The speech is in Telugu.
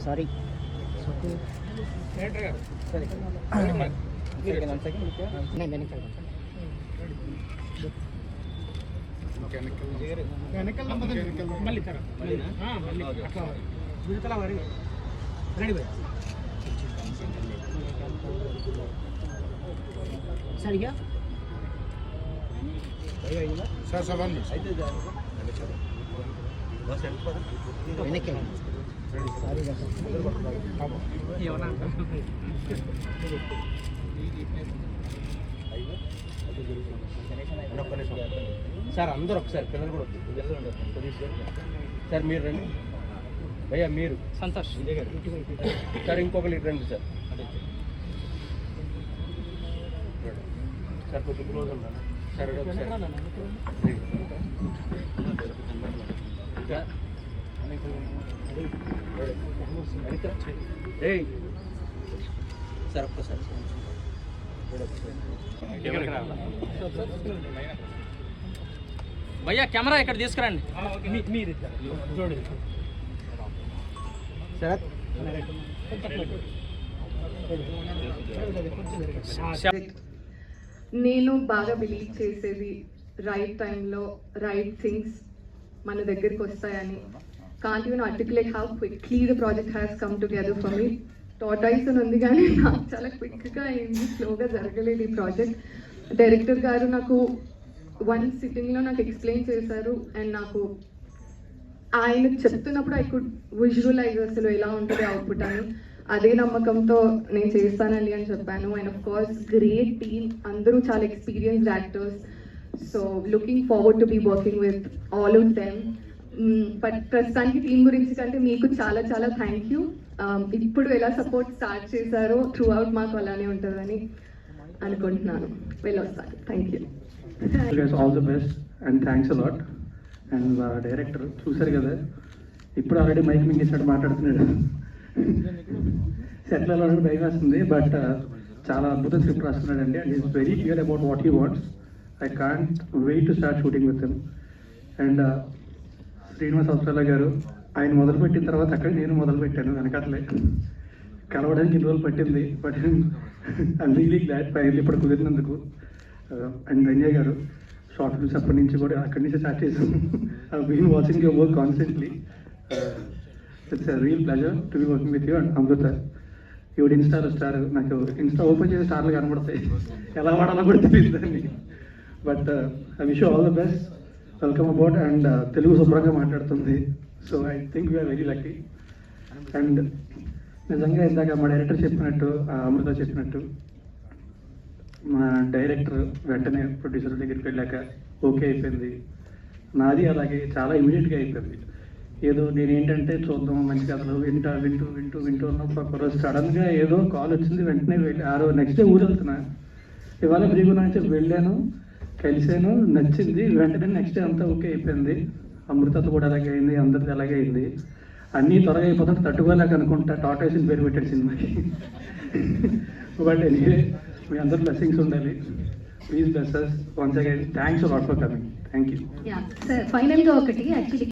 సారీ నేను వెనక్కి వెళ్తాను. మళ్ళీ తర ఆ, మళ్ళీ అట్లా విడతల వారి రెడీ బాయ్ సరిగా సార్ సార్ వన్ మినిట్ వెనక్కి వెళ్ళండి. సారీ అందరూ ఒకసారి పిల్లలు కూడా సార్ మీరు రండి. భయ్యా మీరు. సంతోష్. సార్ ఇంకొకరు రండి సార్. సార్ కొద్దిగా క్లోజ్ ఉన్నాను సార్ ఒకసారి. సార్ ఒక్కసారి భయ్యా కెమెరా ఇక్కడ తీసుకురండి. నేను బాగా బిలీవ్ చేసేది రైట్ టైంలో రైట్ థింగ్స్ మన దగ్గరికి వస్తాయని can't you articulate how quickly the project has come together for me tortoise అని ఉంది కానీ నాకు చాలా క్విక్గా అయింది స్లోగా జరగలేదు ఈ ప్రాజెక్ట్ డైరెక్టర్ గారు నాకు వన్ సిట్టింగ్లో నాకు ఎక్స్ప్లెయిన్ చేశారు అండ్ నాకు ఆయన చెప్తున్నప్పుడు ఐ కుడ్ విజువలైజ్ అసలు ఎలా ఉంటుంది అవుట్పుట్ అని. అదే నమ్మకంతో నేను చేస్తానండి అని చెప్పాను. And of course great team అందరూ చాలా experienced actors so looking forward to be working with all of them Mm, ప్రస్తుతానికి టీం గురించి కంటే మీకు చాలా చాలా థ్యాంక్ యూ um, ఇప్పుడు ఎలా సపోర్ట్ స్టార్ట్ చేశారో త్రూ అవుట్ మాకు అలానే ఉంటుందని అనుకుంటున్నాను. వెళ్ళొస్తాను. Thank you all guys best and thanks a lot and director చూశారు కదా? ఇప్పుడు ఆల్రెడీ మైక్ మింగేసాడు మాట్లాడుతున్నాడు. సెటిల్ అవ్వడానికి భయం వేస్తుంది బట్ చాలా అద్భుతం script రాస్తున్నాడండి. And is very clear about what he wants I can't wait to start shooting with him and Srinivas Avasarala గారు ఆయన మొదలుపెట్టిన తర్వాత అక్కడ నేను మొదలుపెట్టాను వెనకట్లే కలవడానికి ఇన్ని రోజులు పట్టింది but I'm really glad final ఇప్పుడు కుదిరినందుకు. అండ్ ధన్య గారు షార్ట్ ఫిల్మ్స్ అప్పటి నుంచి కూడా అక్కడి నుంచి స్టార్ట్ చేసాం I been watching your work constantly it's real pleasure to be working with you and Amritha ఇవిడ ఇన్స్టాలో స్టార్ నాకు ఇన్స్టా ఓపెన్ చేసి స్టార్లు కనబడతాయి. ఎలా వాడాలో కూడా తెలియదు దాన్ని. But I wish all the best welcome about and Telugu శుభ్రంగా మాట్లాడుతుంది. So I think we are very lucky and నిజంగా ఇందాక మా డైరెక్టర్ చెప్పినట్టు అమృత చెప్పినట్టు మా డైరెక్టర్ వెంటనే ప్రొడ్యూసర్ దగ్గరికి వెళ్ళాక ఓకే అయిపోయింది. నాది అలాగే చాలా ఇమీడియట్గా అయిపోయింది. ఏదో నేను ఏంటంటే చూద్దాం మంచి కథలు వింటా వింటూ వింటూ వింటూ ఉన్నప్పుడు ఒక రోజు సడన్గా ఏదో కాల్ వచ్చింది. వెంటనే వెళ్ళి ఆ రోజు నెక్స్ట్ డే ఊరు వెళ్తున్నా ఇవాళ ఫ్రీగా నుంచి వెళ్ళాను. కలిసాను నచ్చింది. వెంటనే నెక్స్ట్ డే అంతా ఓకే అయిపోయింది. అమృతతో కూడా అలాగే అయింది అందరిది అలాగే అయింది. అన్నీ త్వరగా అయిపోతుంటే తట్టుకోలేక అనుకుంటా టాటాయిస్ని పేరు పెట్టాడు సినిమాకి. బట్ ఎనీవే మీ అందరు బ్లెస్సింగ్స్ ఉండాలి. Please bless once again thanks for coming thank you ఫైనల్గా ఒకటి యాక్చువల్లీ